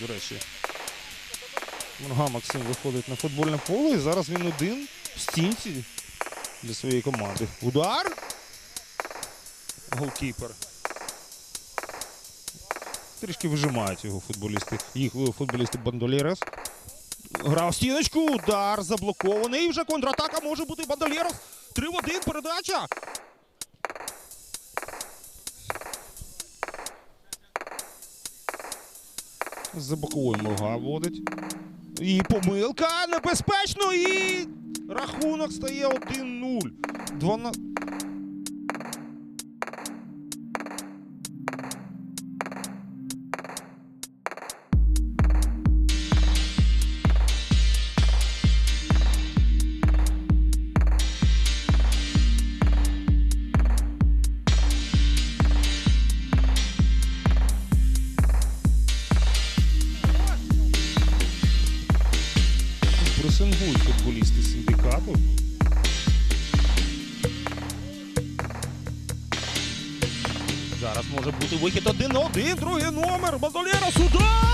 до речі. Мурга Максим виходить на футбольне поле. І зараз він один в стінці для своєї команди. Удар. Голкіпер. Трішки вижимають його футболісти. Їх е, футболісти Бандолєрес. Грав стіночку, удар заблокований. І Вже контратака може бути Бандолєрос. 3 в 1, передача. За боковою морга водить. І помилка небезпечно. І рахунок стає 1-0. 12... Пресингують футболісти синдикату. Зараз може бути вихід один один, другий номер. Базолєра удар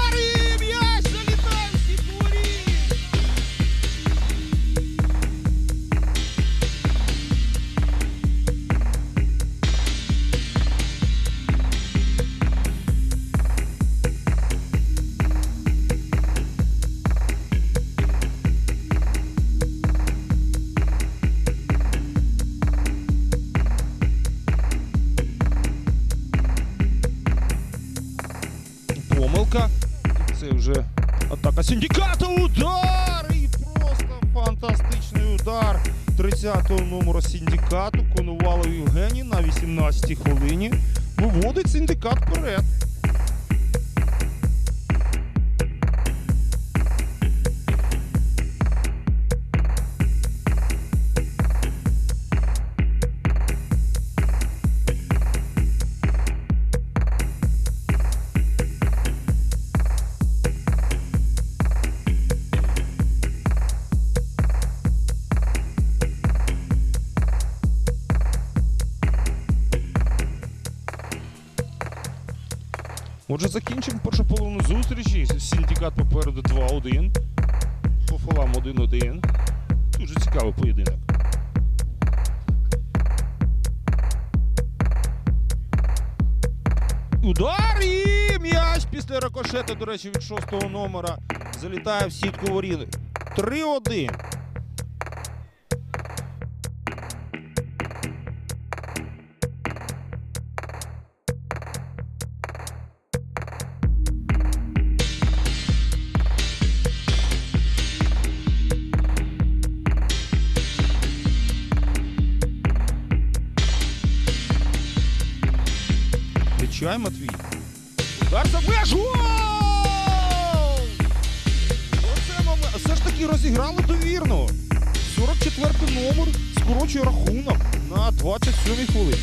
Це вже атака синдиката. Удар! І просто фантастичний удар 30-го номера синдикату. Конувалов Євгеній на 18-й хвилині. Виводить синдикат вперед. Отже, закінчимо першу половину зустрічі. Синдикат попереду 2-1. По фолам 1-1. Дуже цікавий поєдинок. Удар і м'яч після рикошету, до речі, від шостого номера залітає в сітку воріли. 3-1. Включай, Матвій. Удар за! Гол! Оце момент. Все ж таки розіграли довірно. 44 номер скорочує рахунок на 27 хвилині.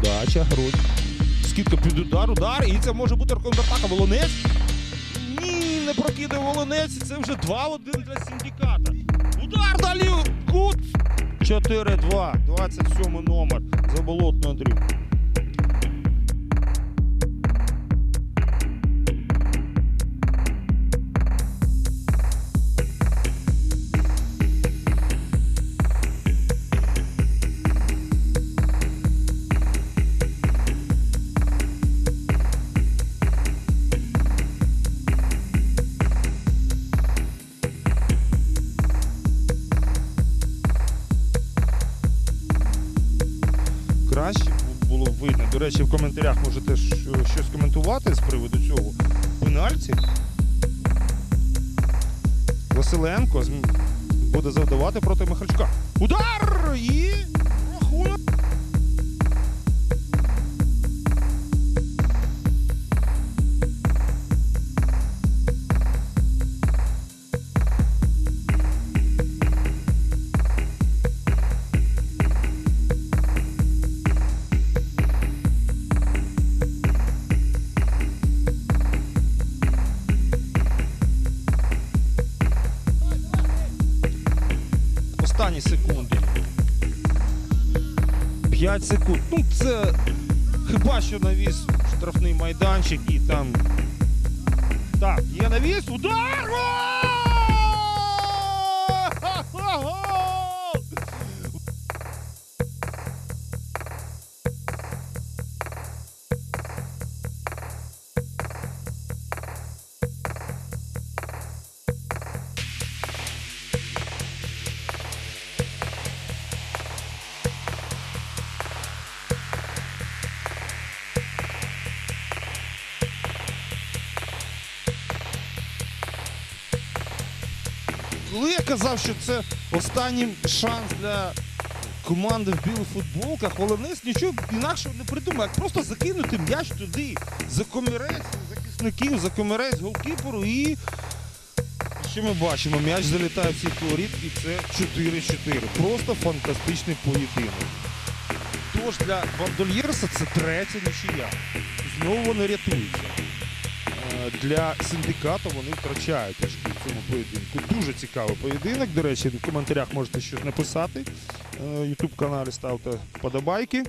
Подача, грудь. Скидка під удар, удар. І це може бути контратака. Волонець. Ні, не прокидає Волонець. Це вже 2-1 для синдиката. Удар далі. Кут. 4-2. 27 номер. Заболотний Андрій. Краще було видно. До речі, в коментарях можете щось коментувати з приводу цього пенальті. Василенко буде завдавати проти Михальчука. Удар! І 5 секунд. Ну, це хіба що навіс штрафний майданчик і там. Так, є навіс. Удар! Коли я казав, що це останній шанс для команди в білих футболках, Волонець нічого інакшого не придумав, як просто закинути м'яч туди за комірець захисників, за комірець голкіперу і. Що ми бачимо? М'яч залітає в сітку воріт і це 4-4. Просто фантастичний поєдинок. Тож для Бандольєрса це третя нічия. Знову вони рятуються. Е, Для синдикату вони втрачають очки в цьому поєдинку. Дуже цікавий поєдинок. До речі, в коментарях можете щось написати. Ютуб каналі ставте вподобайки.